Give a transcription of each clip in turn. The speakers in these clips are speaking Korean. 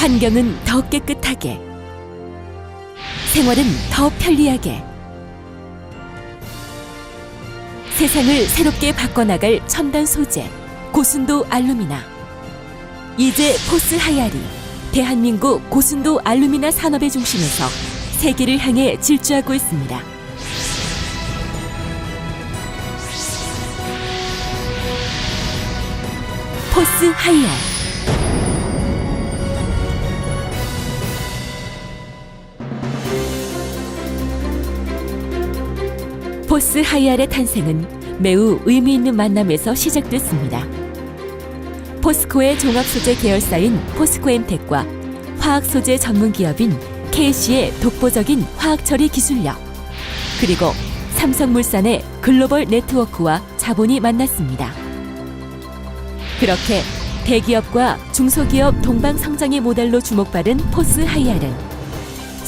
환경은 더 깨끗하게, 생활은 더 편리하게, 세상을 새롭게 바꿔나갈 첨단 소재, 고순도 알루미나. 이제 포스 하야리, 대한민국 고순도 알루미나 산업의 중심에서 세계를 향해 질주하고 있습니다. 포스 하이알 포스 하이알의 탄생은 매우 의미 있는 만남에서 시작됐습니다. 포스코의 종합 소재 계열사인 포스코엠텍과 화학 소재 전문 기업인 KC의 독보적인 화학 처리 기술력 그리고 삼성물산의 글로벌 네트워크와 자본이 만났습니다. 그렇게 대기업과 중소기업 동방 성장의 모델로 주목받은 포스 하이알은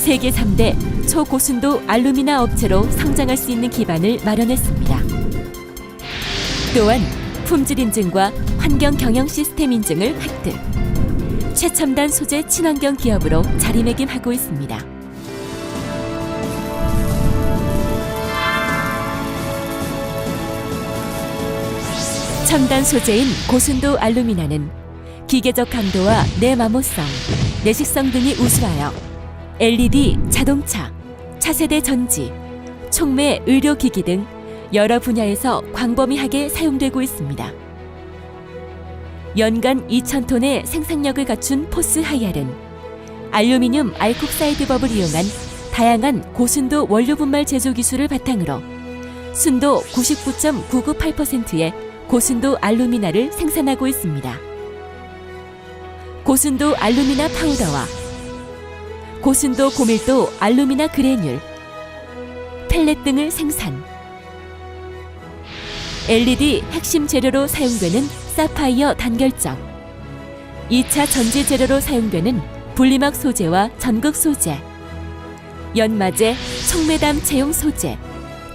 세계 3대 초고순도 알루미나 업체로 성장할 수 있는 기반을 마련했습니다. 또한 품질 인증과 환경 경영 시스템 인증을 획득. 최첨단 소재 친환경 기업으로 자리매김하고 있습니다. 첨단 소재인 고순도 알루미나는 기계적 강도와 내마모성, 내식성 등이 우수하여 LED, 자동차, 차세대 전지, 촉매 의료기기 등 여러 분야에서 광범위하게 사용되고 있습니다. 연간 2,000톤의 생산력을 갖춘 포스 하이알은 알루미늄 알콕사이드법을 이용한 다양한 고순도 원료 분말 제조 기술을 바탕으로 순도 99.998%의 고순도 알루미나를 생산하고 있습니다. 고순도 알루미나 파우더와 고순도 고밀도 알루미나 그래듈, 펠렛 등을 생산. LED 핵심 재료로 사용되는 사파이어 단결정, 2차 전지 재료로 사용되는 분리막 소재와 전극 소재, 연마제, 촉매담 채용 소재,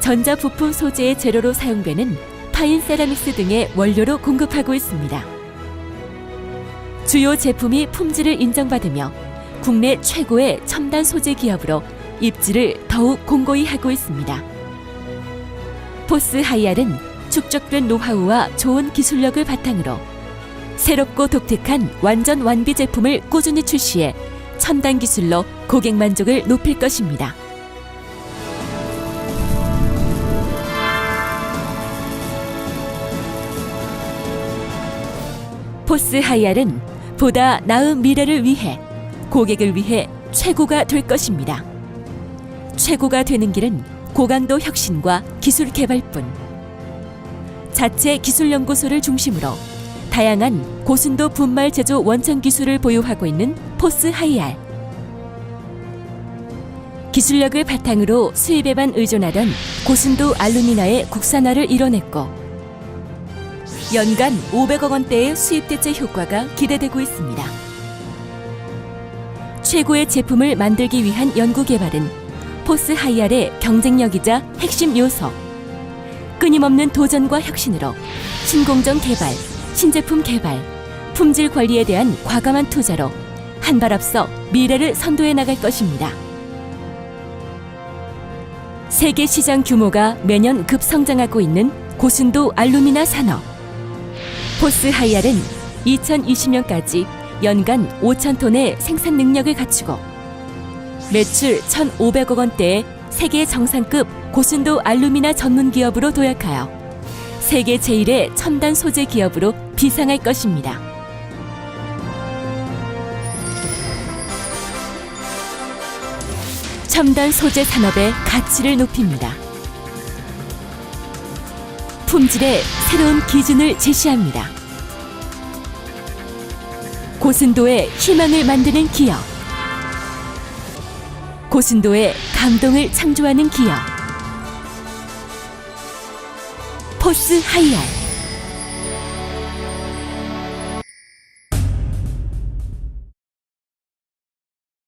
전자 부품 소재의 재료로 사용되는 파인 세라믹스 등의 원료로 공급하고 있습니다. 주요 제품이 품질을 인정받으며 국내 최고의 첨단 소재 기업으로 입지를 더욱 공고히 하고 있습니다. 포스 하이알은 축적된 노하우와 좋은 기술력을 바탕으로 새롭고 독특한 완전 완비 제품을 꾸준히 출시해 첨단 기술로 고객 만족을 높일 것입니다. 포스 하이알은 보다 나은 미래를 위해 고객을 위해 최고가 될 것입니다. 최고가 되는 길은 고강도 혁신과 기술 개발뿐. 자체 기술 연구소를 중심으로 다양한 고순도 분말 제조 원천 기술을 보유하고 있는 포스 하이알. 기술력을 바탕으로 수입에만 의존하던 고순도 알루미나의 국산화를 이뤄냈고 연간 500억 원대의 수입 대체 효과가 기대되고 있습니다. 최고의 제품을 만들기 위한 연구 개발은 포스 하이알의 경쟁력이자 핵심 요소. 끊임없는 도전과 혁신으로 신공정 개발, 신제품 개발, 품질 관리에 대한 과감한 투자로 한 발 앞서 미래를 선도해 나갈 것입니다. 세계 시장 규모가 매년 급성장하고 있는 고순도 알루미나 산업. 포스 하이알은 2020년까지 연간 5천 톤의 생산 능력을 갖추고 매출 1,500억 원대의 세계 정상급 고순도 알루미나 전문 기업으로 도약하여 세계 제1의 첨단 소재 기업으로 비상할 것입니다. 첨단 소재 산업의 가치를 높입니다. 품질의 새로운 기준을 제시합니다. 고순도의 희망을 만드는 기업. 고순도의 감동을 창조하는 기업. 포스 하이알.